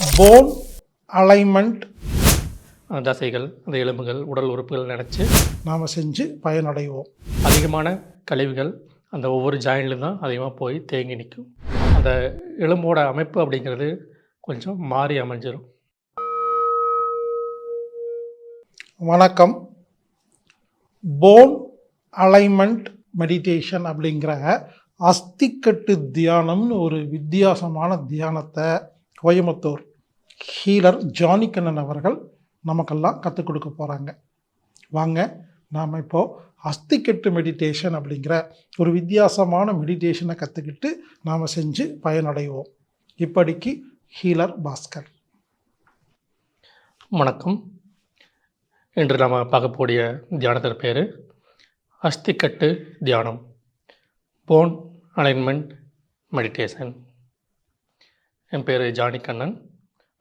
Phone alignment தசைகள் அந்த எலும்புகள் உடல் உறுப்புகள் நினச்சி நாம் செஞ்சு பயனடைவோம். அதிகமான கழிவுகள் அந்த ஒவ்வொரு ஜாயின்ட்லையும் தான் அதிகமாக போய் தேங்கி நிற்கும் அந்த எலும்போட அமைப்பு அப்படிங்கிறது கொஞ்சம் மாறி அமைஞ்சிரும். வணக்கம். போன் அலைன்மெண்ட் மெடிடேஷன் அப்படிங்கிற அஸ்திக்கட்டு தியானம்னு ஒரு வித்தியாசமான தியானத்தை கோயம்புத்தூர் ஹீலர் ஜானி கண்ணன் அவர்கள் நமக்கெல்லாம் கற்றுக் கொடுக்க போகிறாங்க வாங்க நாம் இப்போது அஸ்திக்கட்டு மெடிடேஷன் அப்படிங்கிற ஒரு வித்தியாசமான மெடிடேஷனை கற்றுக்கிட்டு நாம் செஞ்சு பயனடைவோம். இப்படிக்கு ஹீலர் பாஸ்கர். வணக்கம். இன்று நாம் பார்க்கக்கூடிய தியானத்தின் பேர் அஸ்திக்கட்டு தியானம். போன் அலைன்மெண்ட் மெடிடேஷன் என் பேர் ஜானி கண்ணன்.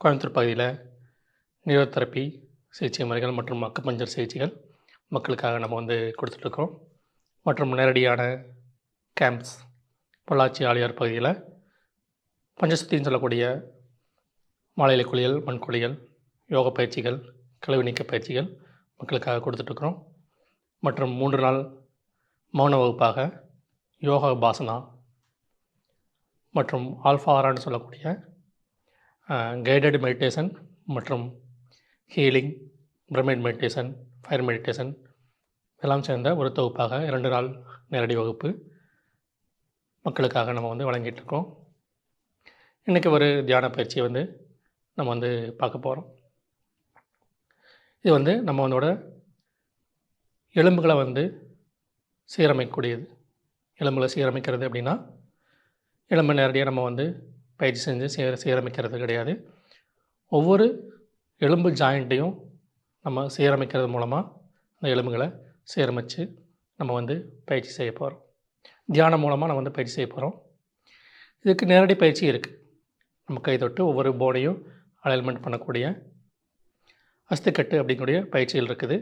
கோயம்புத்தூர் பகுதியில் நியூரோதெரப்பி சிகிச்சை முறைகள் மற்றும் அக்குபஞ்சர் சிகிச்சைகள் மக்களுக்காக நம்ம வந்து கொடுத்துட்ருக்கோம். மற்றும் நேரடியான கேம்ப்ஸ் பொள்ளாச்சி ஆலியார் பகுதியில் பஞ்சசக்தின்னு சொல்லக்கூடிய மாலையில குளியல் மண் குளியல் யோக பயிற்சிகள் கழிவு நீக்க பயிற்சிகள் மக்களுக்காக கொடுத்துட்ருக்குறோம். மற்றும் மூன்று நாள் மௌன வகுப்பாக யோகா பாசனா மற்றும் ஆல்ஃபாரான்னு சொல்லக்கூடிய கைடட் மெடிடேஷன் மற்றும் healing pyramid meditation fire meditation எல்லாம் சேர்ந்த ஒரு தொகுப்பாக இரண்டு நாள் நேரடி வகுப்பு மக்களுக்காக நம்ம வந்து வழங்கிட்டு இருக்கோம் இன்றைக்கி ஒரு தியான பயிற்சியை வந்து நம்ம வந்து பார்க்க போகிறோம் இது வந்து நம்ம வந்தோட எலும்புகளை வந்து சீரமைக்கக்கூடியது. எலும்புகளை சீரமைக்கிறது அப்படின்னா எலும்பு நேரடியாக நம்ம வந்து பயிற்சி செஞ்சு சீர சீரமைக்கிறது கிடையாது. ஒவ்வொரு எலும்பு ஜாயிண்ட்டையும் நம்ம சீரமைக்கிறது மூலமாக அந்த எலும்புகளை சீரமைச்சு நம்ம வந்து பயிற்சி செய்ய போகிறோம் தியானம் மூலமாக நம்ம வந்து பயிற்சி செய்ய போகிறோம் இதுக்கு நேரடி பயிற்சி இருக்குது நம்ம கை தொட்டு ஒவ்வொரு போர்டையும் அலைன்மெண்ட் பண்ணக்கூடிய அஸ்திக்கட்டு அப்படிங்கக்கூடிய பயிற்சிகள் இருக்குது.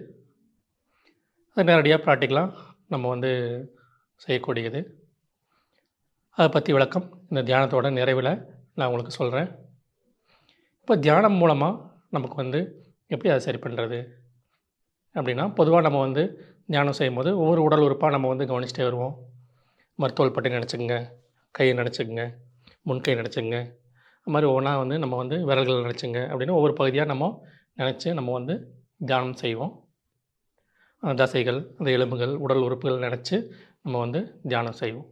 அது நேரடியாக ப்ராக்டிக்கலாக நம்ம வந்து செய்யக்கூடியது. அதை பற்றி விளக்கம். இந்த தியானத்தோட நிறைவில் நான் உங்களுக்கு சொல்கிறேன் இப்போ தியானம் மூலமாக நமக்கு வந்து எப்படி அதை சரி பண்ணுறது அப்படின்னா பொதுவாக நம்ம வந்து தியானம் செய்யும்போது ஒவ்வொரு உடல் உறுப்பாக நம்ம வந்து கவனிச்சிட்டே வருவோம். மருத்துவல் பட்டி நினச்சிக்கங்க கையை நினச்சிக்கங்க முன்கை நினச்சிங்க அது மாதிரி ஒவ்வொன்றா வந்து நம்ம வந்து விரல்கள் நினச்சிங்க அப்படின்னு ஒவ்வொரு பகுதியாக நம்ம நினச்சி நம்ம வந்து தியானம் செய்வோம். அந்த தசைகள் அந்த எலும்புகள் உடல் உறுப்புகள் நினச்சி நம்ம வந்து தியானம் செய்வோம்.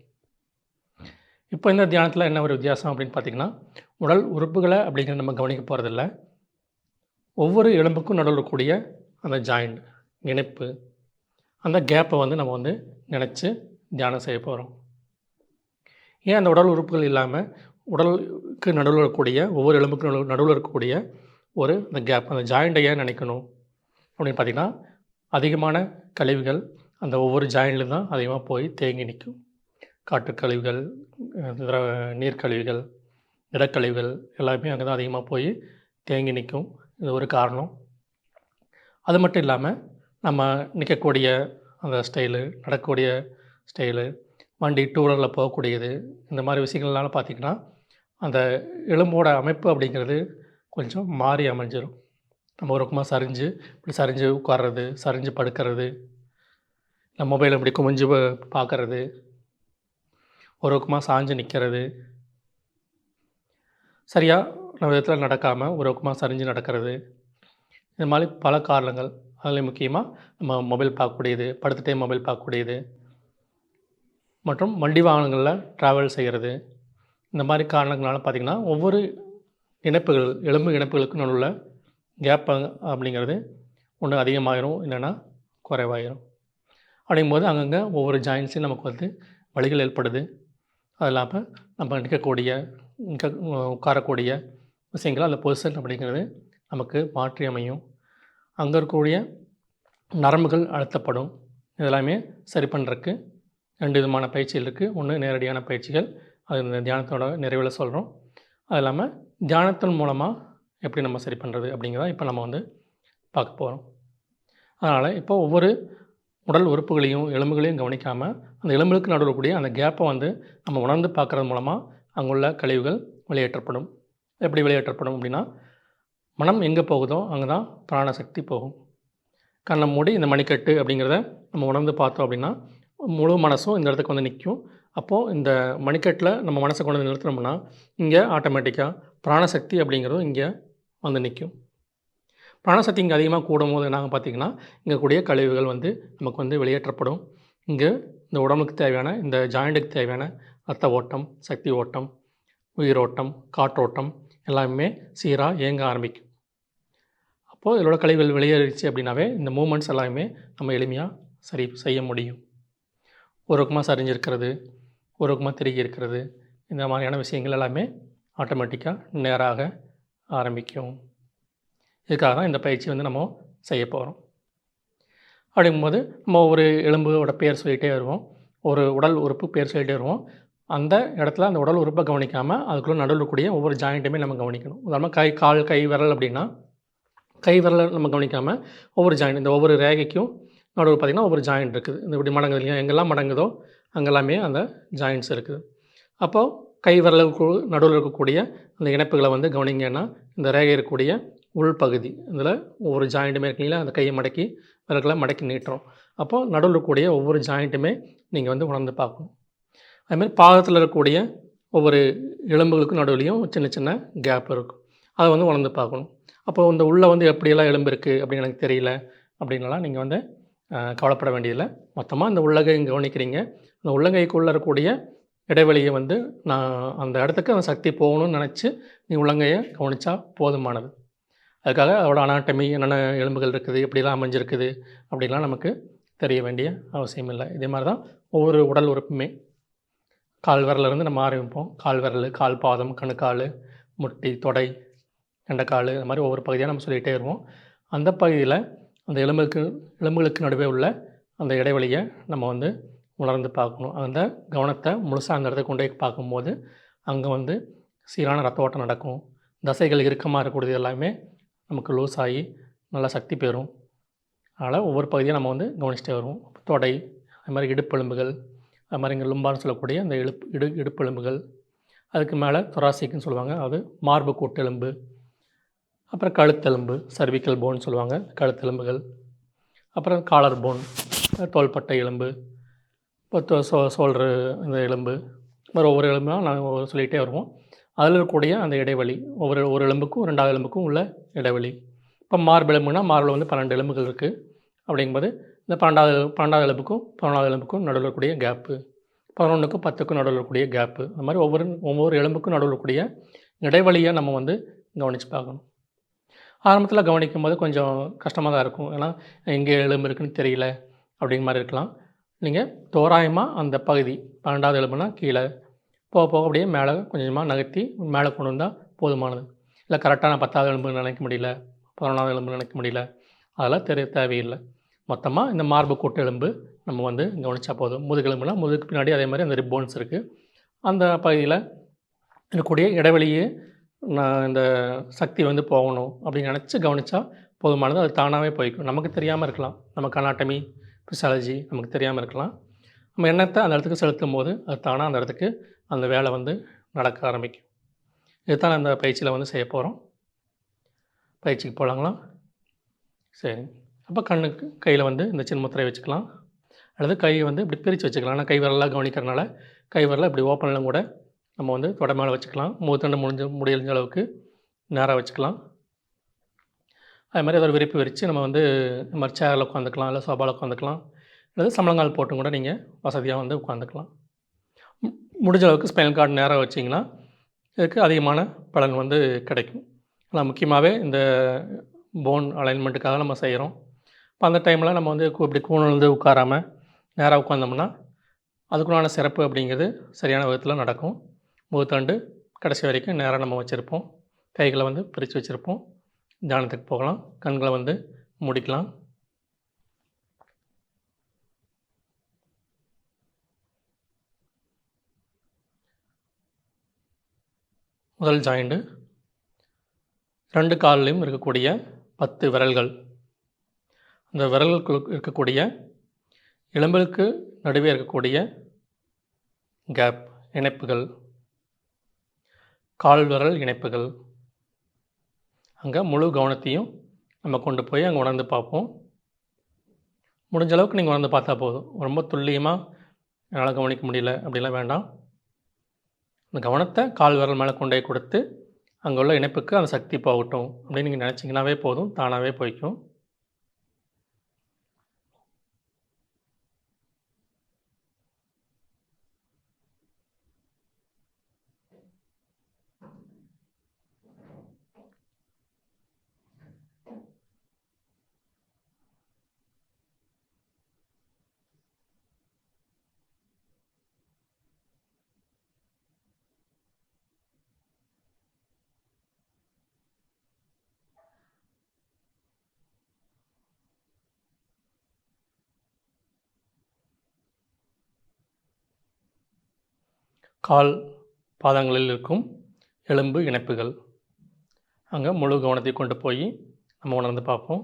இப்போ இந்த தியானத்தில் என்ன ஒரு வித்தியாசம் அப்படின்னு பார்த்தீங்கன்னா உடல் உறுப்புகளை அப்படிங்கிறத நம்ம கவனிக்க போகிறதில்ல ஒவ்வொரு எலும்புக்கும் நடுவில் கூடிய அந்த ஜாயிண்ட் இணைப்பு அந்த கேப்பை வந்து நம்ம வந்து நினச்சி தியானம் செய்ய போகிறோம் ஏன் அந்த உடல் உறுப்புகள் இல்லாமல் உடலுக்கு நடுவில் இருக்கக்கூடிய ஒவ்வொரு எலும்புக்கு நடுவில் நடுவில் இருக்கக்கூடிய ஒரு அந்த கேப் அந்த ஜாயிண்ட்டை ஏன் நினைக்கணும்? அப்படின்னு பார்த்திங்கன்னா அதிகமான கழிவுகள் அந்த ஒவ்வொரு ஜாயிண்ட்லையும் தான் அதிகமாக போய் தேங்கி நிற்கும். காட்டுக்கழிவுகள் திர நீர்க்கழிவுகள் இடக்கழிவுகள் எல்லாமே அங்கே தான் அதிகமாக போய் தேங்கி நிற்கும் இது ஒரு காரணம். அது மட்டும் இல்லாமல் நம்ம நிற்கக்கூடிய அந்த ஸ்டைலு நடக்கக்கூடிய ஸ்டைலு வண்டி டூ வீலரில் போகக்கூடியது இந்த மாதிரி விஷயங்கள்னால பார்த்திங்கன்னா அந்த எலும்போட அமைப்பு அப்படிங்கிறது கொஞ்சம் மாறி அமைஞ்சிடும் நம்ம ஒரு பக்கமாக சரிஞ்சு இப்படி சரிஞ்சு உட்கார்றது சரிஞ்சு படுக்கிறது நம்ம மொபைல் இப்படி குமிஞ்சு பார்க்கறது ஒரு பக்கமாக சாஞ்சு நிற்கிறது சரியாக நம்ம விதத்தில் நடக்காமல் ஒரு பக்கமாக சரிஞ்சு நடக்கிறது. இந்த மாதிரி பல காரணங்கள். அதில் முக்கியமாக நம்ம மொபைல் பார்க்கக்கூடியது படுத்துகிட்டே மொபைல் பார்க்கக்கூடியது. மற்றும் வண்டி வாகனங்களில் ட்ராவல் செய்கிறது இந்த மாதிரி காரணங்களால் பார்த்திங்கன்னா ஒவ்வொரு இணைப்புகள் எலும்பு இணைப்புகளுக்கு நடுவில் கேப் அப்படிங்கிறது ஒன்று அதிகமாகிரும் இல்லைன்னா குறைவாயிரும். அப்படிங்கும்போது அங்கங்கே ஒவ்வொரு ஜாயின்ஸையும் நமக்கு வந்து வழிகள் ஏற்படுது. அது இல்லாமல் நம்ம நிற்கக்கூடிய நிற்க உட்காரக்கூடிய விஷயங்கள் அந்த பொசிஷன் அப்படிங்கிறது நமக்கு மாற்றி அமையும். அங்கே இருக்கக்கூடிய நரம்புகள் அழுத்தப்படும். இதெல்லாமே சரி பண்ணுறதுக்கு ரெண்டு விதமான பயிற்சிகள் இருக்குது ஒன்று நேரடியான பயிற்சிகள். அது இந்த தியானத்தோட நிறைவில் சொல்கிறோம் அது இல்லாமல் தியானத்தின் மூலமாக எப்படி நம்ம சரி பண்ணுறது அப்படிங்கிறத இப்போ நம்ம வந்து பார்க்க போகிறோம் அதனால் இப்போ ஒவ்வொரு உடல் உறுப்புகளையும் எலும்புகளையும் கவனிக்காமல் அந்த எலும்புகளுக்கு நடுவில் கூடிய அந்த கேப்பை வந்து நம்ம உணர்ந்து பார்க்குறது மூலமாக அங்குள்ள கழிவுகள் வெளியேற்றப்படும். எப்படி வெளியேற்றப்படும் அப்படின்னா மனம் எங்கே போகுதோ அங்கே தான் பிராணசக்தி போகும். கண்ணை மூடி இந்த மணிக்கட்டு அப்படிங்கிறத நம்ம உணர்ந்து பார்த்தோம் அப்படின்னா முழு மனசும் இந்த இடத்துக்கு வந்து நிற்கும் அப்போது இந்த மணிக்கட்டில் நம்ம மனசை கொண்டு வந்து நிறுத்தினோம்னா இங்கே ஆட்டோமேட்டிக்காக பிராணசக்தி அப்படிங்கிறதும் இங்கே வந்து நிற்கும் பிராணசக்தி இங்கே அதிகமாக கூடும் போது நாங்கள் பார்த்திங்கன்னா இங்கே கூடிய கழிவுகள் வந்து நமக்கு வந்து வெளியேற்றப்படும். இங்கே இந்த உடம்புக்கு தேவையான இந்த ஜாயிண்ட்டுக்கு தேவையான ரத்த ஓட்டம் சக்தி ஓட்டம் உயிரோட்டம் காற்றோட்டம் எல்லாமே சீராக இயங்க ஆரம்பிக்கும். அப்போது இதோட கழிவுகள் வெளியேறிச்சு அப்படின்னாவே இந்த மூமெண்ட்ஸ் எல்லாமே நம்ம எளிமையாக சரி செய்ய முடியும். ஒரு பக்கமாக சரிஞ்சிருக்கிறது ஒரு பக்கமாக திருகி இருக்கிறது இந்த மாதிரியான விஷயங்கள் எல்லாமே ஆட்டோமேட்டிக்காக நேராக ஆரம்பிக்கும். இதுக்காக தான் இந்த பயிற்சி வந்து நம்ம செய்ய போகிறோம் அப்படிங்கும்போது நம்ம ஒரு எலும்போட பேர் சொல்லிகிட்டே வருவோம். ஒரு உடல் உறுப்பு பேர் சொல்லிகிட்டே வருவோம். அந்த இடத்துல அந்த உடல் உறுப்பை கவனிக்காமல் அதுக்குள்ளே நடுவில் இருக்கக்கூடிய ஒவ்வொரு ஜாயிண்ட்டுமே நம்ம கவனிக்கணும். உதாரணமாக கை கால் கை விரல் அப்படின்னா கை விரலை நம்ம கவனிக்காமல் ஒவ்வொரு ஜாயிண்ட் இந்த ஒவ்வொரு ரேகைக்கும் நடுவில் பார்த்திங்கன்னா ஒவ்வொரு ஜாயிண்ட் இருக்குது. இந்த இப்படி மடங்குது இல்லையா? எங்கெல்லாம் மடங்குதோ அங்கெல்லாமே அந்த ஜாயிண்ட்ஸ் இருக்குது. அப்போது கை விரலுக்கு நடுவில் இருக்கக்கூடிய அந்த இணைப்புகளை வந்து கவனிங்கன்னா இந்த ரேகை இருக்கக்கூடிய உள்பகுதி. இதில் ஒவ்வொரு ஜாயிண்ட்டுமே இருக்கீங்களா அந்த கையை மடக்கி விரல்களை மடக்கி நீட்டுறோம். அப்போது நடுவில் இருக்கக்கூடிய ஒவ்வொரு ஜாயிண்ட்டுமே நீங்கள் வந்து உணர்ந்து பார்க்கணும். அதுமாதிரி பாதத்தில் இருக்கக்கூடிய ஒவ்வொரு எலும்புகளுக்கும் நடுவுலையும் சின்ன சின்ன கேப் இருக்கும். அதை வந்து உணர்ந்து பார்க்கணும். அப்போது இந்த உள்ளே வந்து எப்படியெல்லாம் எலும்பு இருக்குது அப்படின்னு எனக்கு தெரியல அப்படின்லாம் நீங்கள் வந்து கவலைப்பட வேண்டியதில்லை. மொத்தமாக இந்த உள்ளங்கை கவனிக்கிறீங்க. அந்த உள்ளங்கைக்குள்ளே இருக்கக்கூடிய இடைவெளியை வந்து நான் அந்த இடத்துக்கு அந்த சக்தி போகணும்னு நினச்சி நீ உள்ளங்கையை கவனித்தா போதுமானது. அதுக்காக அதோட அனாட்டமி என்னென்ன எலும்புகள் இருக்குது எப்படிலாம் அமைஞ்சிருக்குது அப்படிலாம் நமக்கு தெரிய வேண்டிய அவசியம் இல்லை. இதே மாதிரி தான் ஒவ்வொரு உடல் உறுப்புமே. கால் நம்ம ஆரம்பிப்போம். கால் விரல் கால் பாதம் கணுக்கால் முட்டி தொடை கெண்டைக்கால் இந்த மாதிரி ஒவ்வொரு பகுதியாக நம்ம சொல்லிகிட்டே வருவோம். அந்த பகுதியில் அந்த எலும்புக்கு எலும்புகளுக்கு நடுவே உள்ள அந்த இடைவெளியை நம்ம வந்து உணர்ந்து பார்க்கணும். அந்த கவனத்தை முழுசாக அந்த இடத்துக்கு கொண்டு போய் பார்க்கும்போது அங்கே வந்து சீரான ரத்த ஓட்டம் நடக்கும். தசைகள் இறுக்கமாக இருக்கக்கூடியது எல்லாமே நமக்கு லூஸ் ஆகி நல்லா சக்தி பெறும். அதனால் ஒவ்வொரு பகுதியாக நம்ம வந்து கவனிச்சிட்டே வருவோம். தொடை அது மாதிரி இடுப்பெலும்புகள் அது மாதிரி இங்கே லும்பான்னு சொல்லக்கூடிய அந்த இடுப்பு இடு இடுப்பெலும்புகள். அதுக்கு மேலே தொராசிக்குன்னு சொல்லுவாங்க. அது மார்பு கூட்டெலும்பு அப்புறம் கழுத்தெலும்பு சர்விக்கல் போன் சொல்லுவாங்க. கழுத்தெலும்புகள் அப்புறம் காலர் போன் தோள்பட்டை எலும்பு இப்போ தோ- சோ சோல்ரு இந்த எலும்பு இந்த மாதிரி ஒவ்வொரு எலும்பாக நாங்கள் சொல்லிகிட்டே வருவோம். அதில் இருக்கக்கூடிய அந்த இடைவெளி. ஒவ்வொரு ஒரு எலும்புக்கும் ரெண்டாவது எலும்புக்கும் உள்ள இடைவெளி. இப்போ மார்பெலும்புனா மார்பில் வந்து பன்னெண்டு எலும்புகள் இருக்குது அப்படிங்கும்போது இந்த பன்னெண்டாவது பன்னெண்டாவது எலும்புக்கும் பதினொன்றாவது எலும்புக்கும் நடுவில் இருக்கக்கூடிய கேப்பு பதினொன்றுக்கும் பத்துக்கும் நடுவில் இருக்கக்கூடிய கேப்பு அந்த மாதிரி ஒவ்வொரு ஒவ்வொரு எலும்புக்கும் நடுவில் இருக்கக்கூடிய இடைவெளியை நம்ம வந்து கவனித்து பார்க்கணும். ஆரம்பத்தில் கவனிக்கும் போது கொஞ்சம் கஷ்டமாக தான் இருக்கும். ஏன்னா எங்கே எலும்பு இருக்குன்னு தெரியல அப்படிங்கிற மாதிரி இருக்கலாம். நீங்கள் தோராயமாக அந்த பகுதி பன்னெண்டாவது எலும்புனா கீழே போக போக அப்படியே மேலே கொஞ்சமாக நகர்த்தி மேலே கொண்டு வந்தால் போதுமானது. இல்லை கரெக்டாக நான் பத்தாவது எலும்பு நினைக்க முடியல பதினொன்றாவது எலும்பு நினைக்க முடியல அதெல்லாம் தெரிய தேவையில்லை. மொத்தமாக இந்த மார்பு கூட்டு எலும்பு நம்ம வந்து கவனிச்சா போதும். முதுகெலும்புனா முதுகுக்கு பின்னாடி அதே மாதிரி அந்த ரிப்போன்ஸ் இருக்குது அந்த பகுதியில் இருக்கக்கூடிய இடைவெளியே நான் இந்த சக்தி வந்து போகணும் அப்படின்னு நினச்சி கவனித்தா போதுமானது அது தானாகவே போய்க்கும். நமக்கு தெரியாமல் இருக்கலாம். நமக்கு அனாட்டமி ஃபிசாலஜி நமக்கு தெரியாமல் இருக்கலாம். நம்ம எண்ணத்தை அந்த இடத்துக்கு செலுத்தும் போது அது தானாக அந்த இடத்துக்கு அந்த வேலை வந்து நடக்க ஆரம்பிக்கும். இதுதான் அந்த பயிற்சியில் வந்து செய்ய போகிறோம் பயிற்சிக்கு போகலாங்களா சரி. அப்போ கண்ணுக்கு கையில் வந்து இந்த சின்முத்திரை வச்சுக்கலாம். அல்லது கையை வந்து இப்படி பிரித்து வச்சுக்கலாம். ஆனால் கை விரலாக கவனிக்கிறனால கை விரலை இப்படி ஓப்பனில் கூட நம்ம வந்து தொடை மேலே வச்சுக்கலாம். முகத்தண்டு முடிஞ்ச முடிஞ்ச அளவுக்கு நேராக வச்சுக்கலாம். அது மாதிரி ஏதாவது விரிப்பு விரித்து நம்ம வந்து இந்த மாதிரி சேரில் உட்காந்துக்கலாம். இல்லை சோபாவில் உட்காந்துக்கலாம். அல்லது சம்பளங்கால் போட்டும் கூட நீங்கள் வசதியாக வந்து உட்காந்துக்கலாம். முடிஞ்ச அளவுக்கு ஸ்பைனல் கார்டு நேராக வச்சிங்கன்னா இதுக்கு அதிகமான பலன் வந்து கிடைக்கும். ஆனால் முக்கியமாகவே இந்த போன் அலைன்மெண்ட்டுக்காக நம்ம செய்கிறோம் இப்போ அந்த டைமில் நம்ம வந்து இப்படி கூணந்து உட்காராமல் நேராக உட்காந்தோம்னா அதுக்குள்ளான சிறப்பு அப்படிங்கிறது சரியான விதத்தில் நடக்கும். முகத்தாண்டு கடைசி வரைக்கும் நேராக நம்ம வச்சுருப்போம். கைகளை வந்து பிரித்து வச்சுருப்போம். தியானத்துக்கு போகலாம். கண்களை வந்து முடிக்கலாம். முதல் ஜாயிண்டு ரெண்டு கால்லையும் இருக்கக்கூடிய பத்து விரல்கள். அந்த விரல்களுக்கு இருக்கக்கூடிய எலும்புகளுக்கு நடுவே இருக்கக்கூடிய கேப் இணைப்புகள். கால் விரல் இணைப்புகள். அங்கே முழு கவனத்தையும் நம்ம கொண்டு போய் அங்கே உணர்ந்து பார்ப்போம். முடிஞ்ச அளவுக்கு நீங்கள் உணர்ந்து பார்த்தா போதும். ரொம்ப துல்லியமாக என்னால் கவனிக்க முடியல. அப்படிலாம் வேண்டாம். அந்த கவனத்தை கால் விரல் மேலே கொண்டே கொடுத்து அங்கே உள்ள இணைப்புக்கு அந்த சக்தி போகட்டும் அப்படின்னு நீங்கள் நினச்சிங்கனாவே போதும் தானாகவே போய்க்கும். கால் பாதங்களில் இருக்கும் எலும்பு இணைப்புகள். அங்கே முழு கவனத்தை கொண்டு போய் நம்ம உணர்ந்து பார்ப்போம்.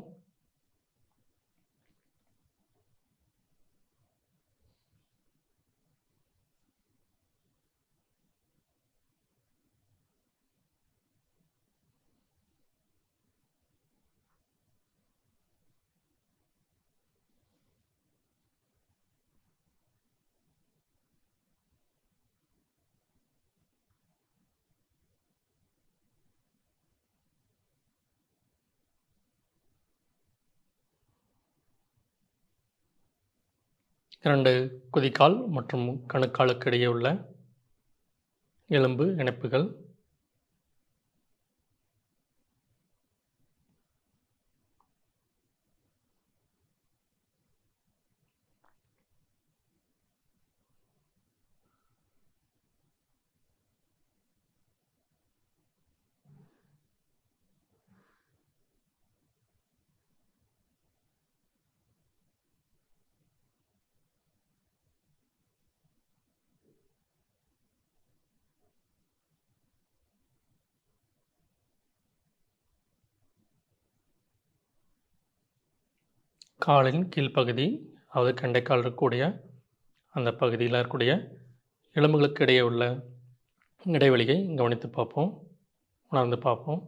இரண்டு குதிக்கால் மற்றும் கணுக்காலுக்கு இடையே உள்ள எலும்பு இணைப்புகள். காலின் கீழ்ப்பகுதி அதாவது கண்டைக்கால் இருக்கக்கூடிய அந்த பகுதியில் இருக்கக்கூடிய எலும்புகளுக்கு இடையே உள்ள இடைவெளியை கவனித்து பார்ப்போம். உணர்ந்து பார்ப்போம்.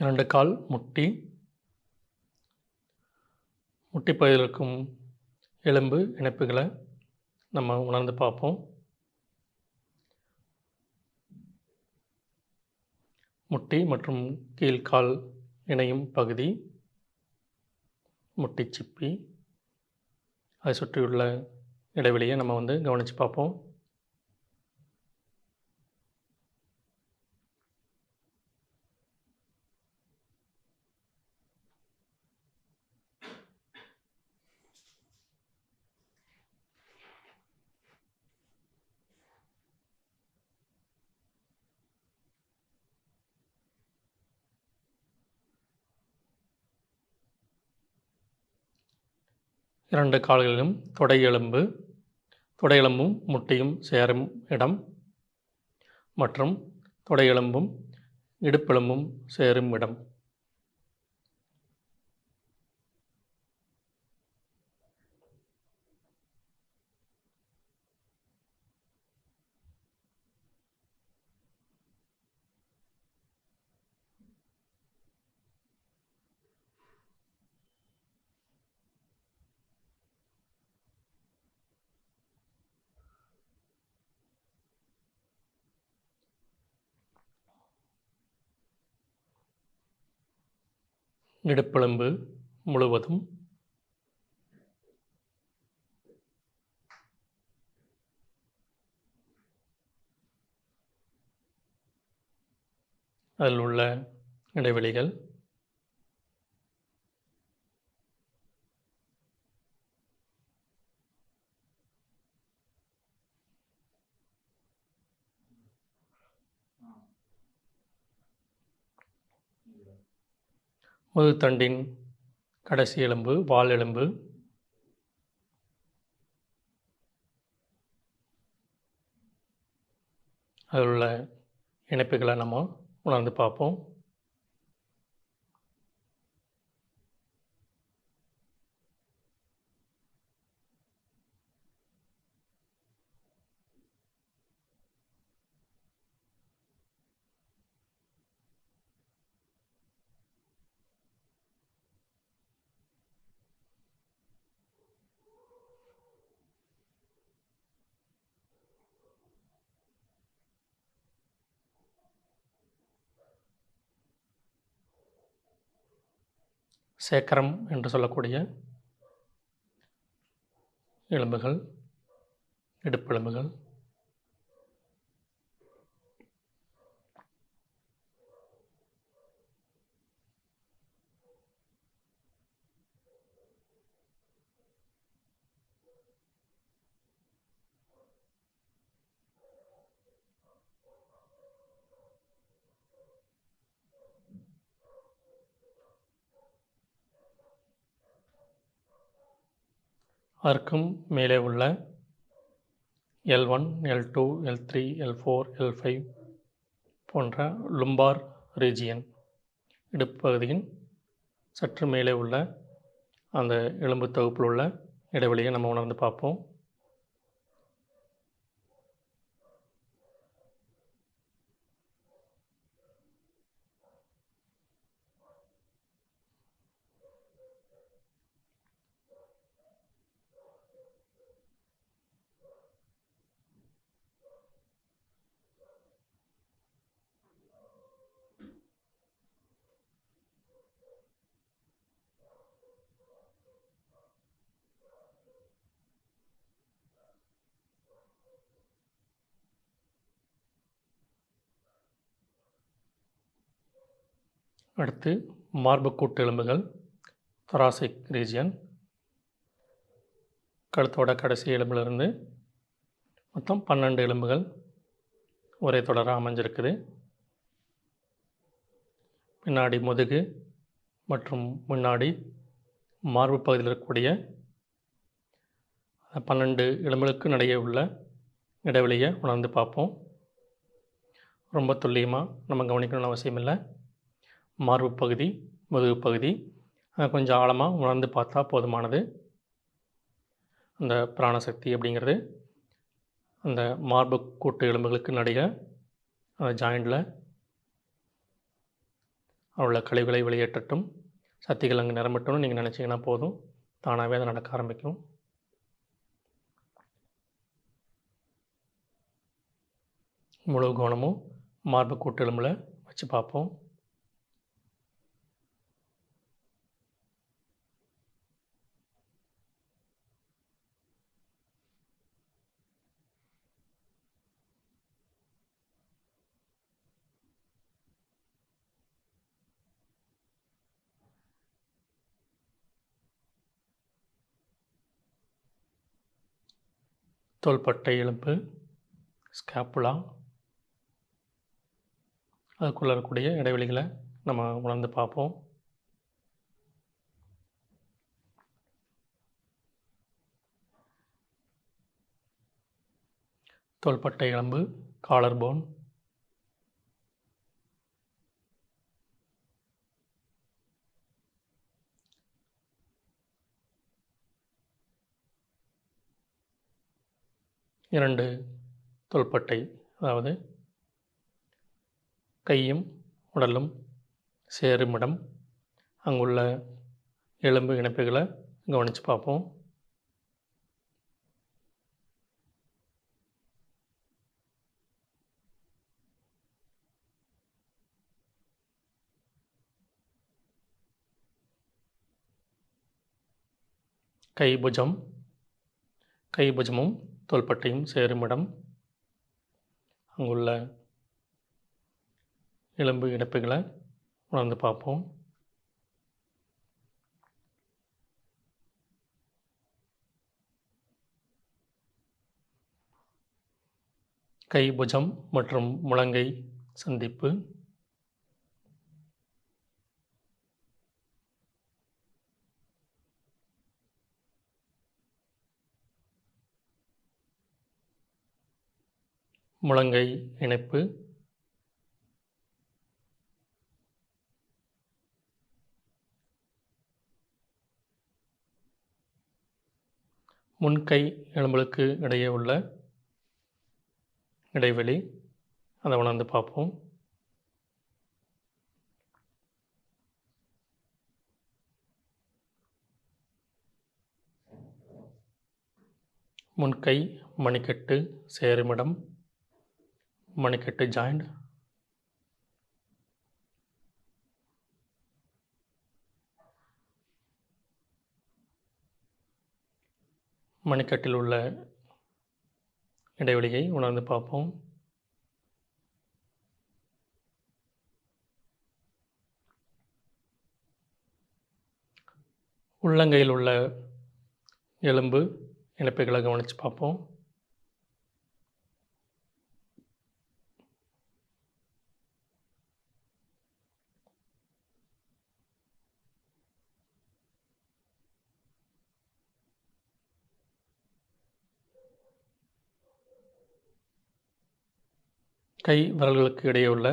இரண்டு கால் முட்டி. முட்டி பகுதியில் இருக்கும் எலும்பு இணைப்புகளை நம்ம உணர்ந்து பார்ப்போம். முட்டி மற்றும் கீழ்கால் இணையும் பகுதி. முட்டி சிப்பி. அதை சுற்றியுள்ள இடைவெளியை நம்ம வந்து கவனித்து பார்ப்போம். இரண்டு கால்களிலும் தொடை எலும்பு முட்டையும் சேரும் இடம். மற்றும் தொடையெலும்பும் இடுப்பெலும்பும் சேரும் இடம். இடுப்பெலும்பு முழுவதும் அதில் உள்ள இடைவெளிகள் முதுத்தண்டின் கடைசி எலும்பு வால் எலும்பு. அதில் உள்ள இணைப்புகளை நம்ம உணர்ந்து பார்ப்போம். சேக்கரம் என்று சொல்லக்கூடிய எலும்புகள் இடுப்பெலும்புகள் அதற்கும் மேலே உள்ள L one L two L three L four L five போன்ற லும்பார் ரீஜியன் இடுப்பகுதியின் சற்று மேலே உள்ள அந்த எலும்பு தொகுப்பில் உள்ள இடைவெளியை நம்ம உணர்ந்து பார்ப்போம். அடுத்து மார்புக்கூட்டு எலும்புகள் தொராசிக் ரீஜியன் கழுத்தோட கடைசி எலும்பிலிருந்து மொத்தம் பன்னெண்டு எலும்புகள் ஒரே தொடராக அமைஞ்சிருக்குது. பின்னாடி முதுகு மற்றும் முன்னாடி மார்பு பகுதியில் இருக்கக்கூடிய பன்னெண்டு எலும்புகளுக்கு நடையே உள்ள இடைவெளியை உணர்ந்து பார்ப்போம். ரொம்ப துல்லியமாக நம்ம கவனிக்கணும்னு அவசியம் இல்லை மார்பு பகுதி முதுகு பகுதி கொஞ்சம் ஆழமாக உணர்ந்து பார்த்தா போதுமானது. அந்த பிராணசக்தி அப்படிங்கிறது அந்த மார்பு கூட்டு எலும்புகளுக்கு நடுக அந்த ஜாயிண்டில் உள்ள கழிவுகளை வெளியேற்றட்டும். சக்திகள் அங்கே நிரம்பட்டும்னு நீங்கள் நினச்சிங்கன்னா போதும். தானாகவே அது நடக்க ஆரம்பிக்கும். முழு கவனமும் மார்பு கூட்டு எலும்பில் வச்சு பார்ப்போம். தோள்பட்டை எலும்பு ஸ்கேப்புலா அதுக்குள்ளே இருக்கக்கூடிய இடைவெளிகளை நம்ம உணர்ந்து பார்ப்போம். தோள்பட்டை எலும்பு காலர் போன் இரண்டு தொல்பட்டை அதாவது கையும் உடலும் சேருமிடம். அங்குள்ள எலும்பு இணைப்புகளை கவனித்து பார்ப்போம். கைபுஜம் கைபுஜமும் தோள்பட்டையும் சேருமிடம் அங்குள்ள எலும்பு இணைப்புகளை உணர்ந்து பார்ப்போம். கை புஜம் மற்றும் முழங்கை சந்திப்பு. முழங்கை இணைப்பு. முன்கை எலும்புகளுக்கு இடையே உள்ள இடைவெளி. அதை உணர்ந்து பார்ப்போம். முன்கை மணிக்கட்டு சேருமிடம். மணிக்கட்டு ஜாயிண்ட் மணிக்கட்டில் உள்ள இடைவெளியை உணர்ந்து பார்ப்போம். உள்ளங்கையில் உள்ள எலும்பு இணைப்புகளை கவனித்து பார்ப்போம். கை விரல்களுக்கு இடையே உள்ள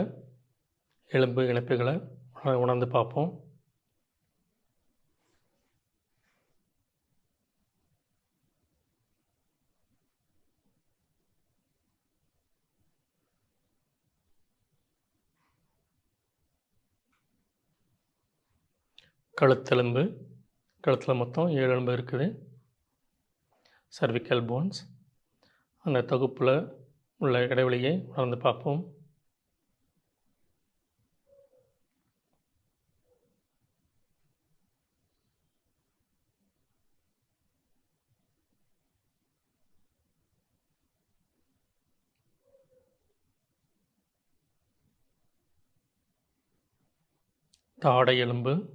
எலும்பு இணைப்புகளை உணர்ந்து பார்ப்போம். கழுத்தெலும்பு கழுத்தில் மொத்தம் ஏழு எலும்பு இருக்குது. சர்விக்கல் போன்ஸ் அந்த தொகுப்பில் உள்ள இடைவெளியை உணர்ந்து பார்ப்போம். தாடை எலும்பு.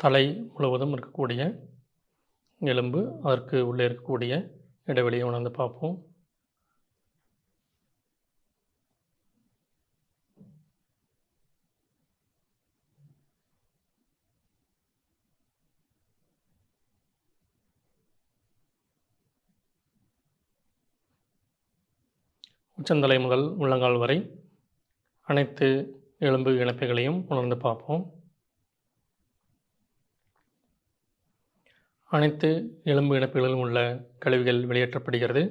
தலை முழுவதும் இருக்கக்கூடிய எலும்பு அதற்கு உள்ளே இருக்கக்கூடிய இடைவெளியை உணர்ந்து பார்ப்போம். உச்சந்தலை முதல் உள்ளங்கால் வரை அனைத்து எலும்பு இணைப்புகளையும் உணர்ந்து பார்ப்போம். அனைத்து எலும்பு இணைப்புகளிலும் உள்ள கழிவுகள் வெளியேற்றப்படுகிறது.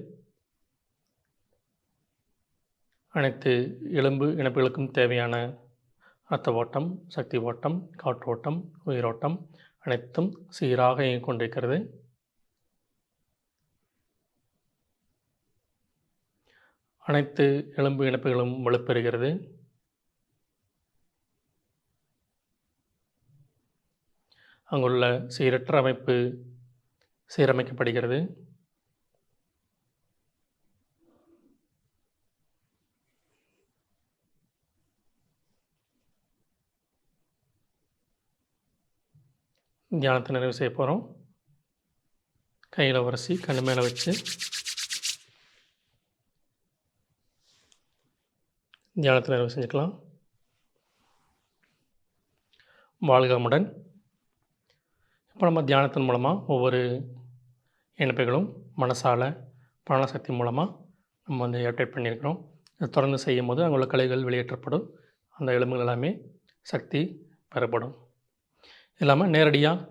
அனைத்து எலும்பு இணைப்புகளுக்கும் தேவையான இரத்த ஓட்டம் சக்தி ஓட்டம் காற்றோட்டம் உயிரோட்டம் அனைத்தும் சீராக இயங்கிக் கொண்டிருக்கிறது. அனைத்து எலும்பு இணைப்புகளும் வலுப்பெறுகிறது. அங்குள்ள சீரற்ற அமைப்பு சீரமைக்கப்படுகிறது. தியானத்தை நிறைவு செய்ய போகிறோம் கையில் உரசி கண்ணு மேலே வச்சு. தியானத்தை நிறைவு செஞ்சுக்கலாம். வாழ்கமுடன் இப்போ நம்ம தியானத்தின் மூலமாக ஒவ்வொரு இணைப்புகளும் மனசால் பிராணசக்தி மூலமாக நம்ம வந்து ஏப்டேட் பண்ணியிருக்கிறோம். இதை தொடர்ந்து செய்யும் போது அங்குள்ள கலைகள் வெளியேற்றப்படும். அந்த எலும்புகள் எல்லாமே சக்தி பெறப்படும். இல்லாமல் நேரடியாக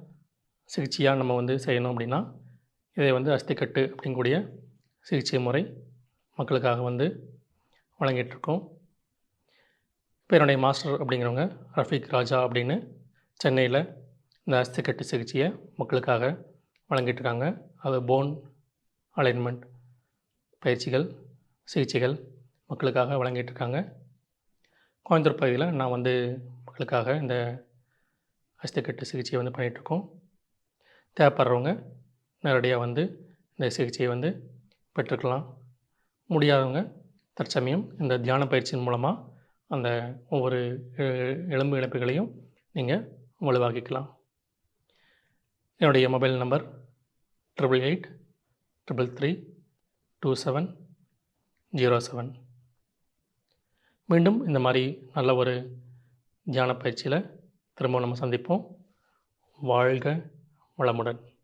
சிகிச்சையாக நம்ம வந்து செய்யணும் அப்படின்னா இதை வந்து அஸ்திக்கட்டு அப்படிங்கக்கூடிய சிகிச்சை முறை மக்களுக்காக வந்து வழங்கிட்டுருக்கோம். இப்போ என்னுடைய மாஸ்டர் அப்படிங்கிறவங்க ரஃபீக் ராஜா அப்படின்னு சென்னையில் இந்த அஸ்திக்கட்டு சிகிச்சையை மக்களுக்காக வழங்கிட்டு இருக்காங்க அது போன் அலைன்மெண்ட் பயிற்சிகள் சிகிச்சைகள் மக்களுக்காக வழங்கிட்டு இருக்காங்க கோயம்புத்தூர் பகுதியில் நான் வந்து மக்களுக்காக இந்த அஸ்திக்கட்டு சிகிச்சையை வந்து பண்ணிகிட்ருக்கோம் தேவைப்படுறவங்க நேரடியாக வந்து இந்த சிகிச்சையை வந்து பெற்றுக்கலாம். முடியாதவங்க தற்சமயம் இந்த தியான பயிற்சியின் மூலமாக அந்த ஒவ்வொரு எ- எலும்பு இழப்புகளையும் நீங்கள் வலுவாக்கிக்கலாம். என்னுடைய mobile number triple eight triple three two seven zero seven. மீண்டும் இந்த மாதிரி நல்ல ஒரு தியான பயிற்சியில் திரும்ப நம்ம சந்திப்போம். வாழ்க வளமுடன்.